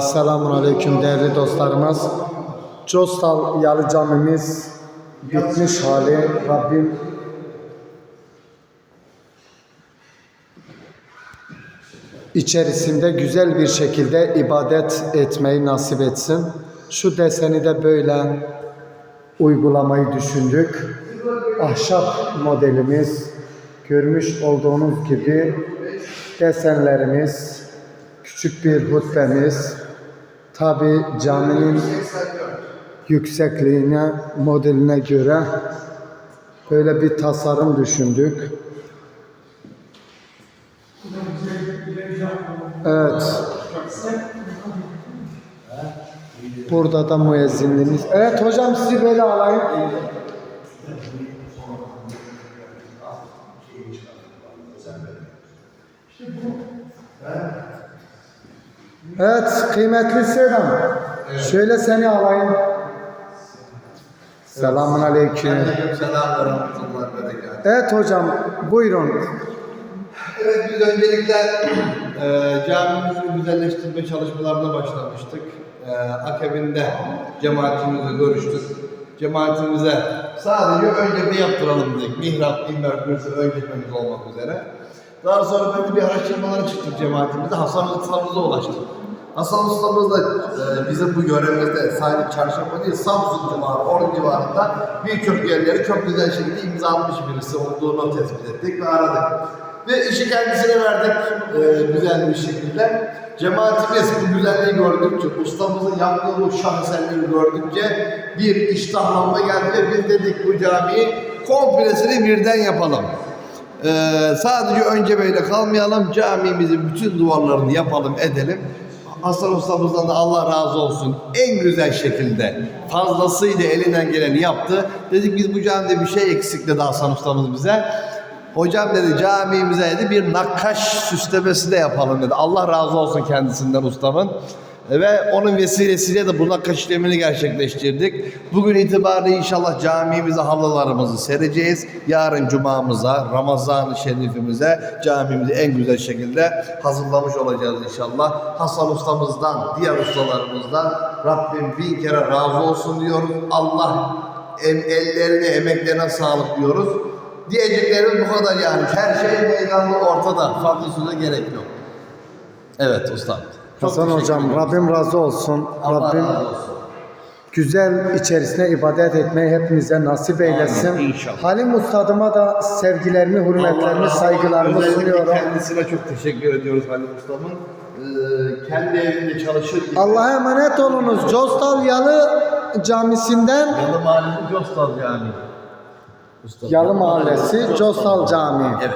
Selamun Aleyküm değerli dostlarımız. Costal Yalı Camimiz bitmiş hali. Rabbim içerisinde güzel bir şekilde ibadet etmeyi nasip etsin. Şu deseni de böyle uygulamayı düşündük. Ahşap modelimiz görmüş olduğunuz gibi desenlerimiz, küçük bir hutbemiz, tabi caminin yüksekliğine, modeline göre böyle bir tasarım düşündük. Evet. Burada da müezzinliğimiz. Evet hocam sizi böyle alayım. Evet kıymetli Selam. Şöyle seni alayım. Selamun aleyküm. Evet hocam buyurun. Evet biz öncelikle e, camimizin güzelleştirme çalışmalarına başlamıştık. E, akabinde cemaatimizle görüştük. Cemaatimize sadece önce bir yaptıralım dedik. Mihrap, minber, kürsü ön geçmemiz olmak üzere. Daha sonra böyle bir araştırmalara çıktık cemaatimizde. Hasan Usta'mıza ulaştık. Hasan Usta'mız da e, bizim bu görevimizde sadece çarşamba değil Samsun civarı, Ordu civarında birçok yerleri çok güzel şekilde imzalamış birisi olduğunu tespit ettik ve aradık. Ve işi kendisine verdik e, güzel bir şekilde. Cemaatimiz bu güzelliği gördükçe, ustamızın yaptığı bu şah eserleri gördükçe bir iştahlanma geldi ve biz dedik bu camiyi komplesini birden yapalım. Ee, sadece önce böyle kalmayalım, camimizin bütün duvarlarını yapalım, edelim. Hasan ustamızdan da Allah razı olsun. En güzel şekilde fazlasıyla elinden geleni yaptı. Dedik biz bu camide bir şey eksik dedi Hasan ustamız bize. Hocam dedi camimize dedi bir nakkaş süslemesi de yapalım dedi. Allah razı olsun kendisinden ustamın. Ve onun vesilesiyle de bu nakkaş işlemini gerçekleştirdik. Bugün itibariyle inşallah camimize halılarımızı sereceğiz. Yarın cumamıza, Ramazan-ı Şerifimize camimizi en güzel şekilde hazırlamış olacağız inşallah. Hasan ustamızdan, diğer ustalarımızdan Rabbim bin kere razı olsun diyoruz. Allah ellerine, emeklerine sağlık diyoruz. Diyeceklerimiz bu kadar yani. Her şey meydanda ortada. Fazlasına gerek yok. Evet ustam. Hasan hocam. Rabbim razı olsun. Allah Rabbim razı olsun. güzel içerisine ibadet etmeyi hepimize nasip eylesin. Amin, inşallah. Halim Ustadıma da sevgilerimi, Allah hürmetlerimi, olsun. saygılarımı Özellikle sunuyorum. kendisine çok teşekkür ediyoruz Halil Usta'mın. Ee, kendi evinde çalışır gibi. Allah'a emanet olunuz. Costal Yalı Camisi'nden Yalı Mahallesi Costal yani. Usta. Yalı Mahallesi Costal Camii. Evet.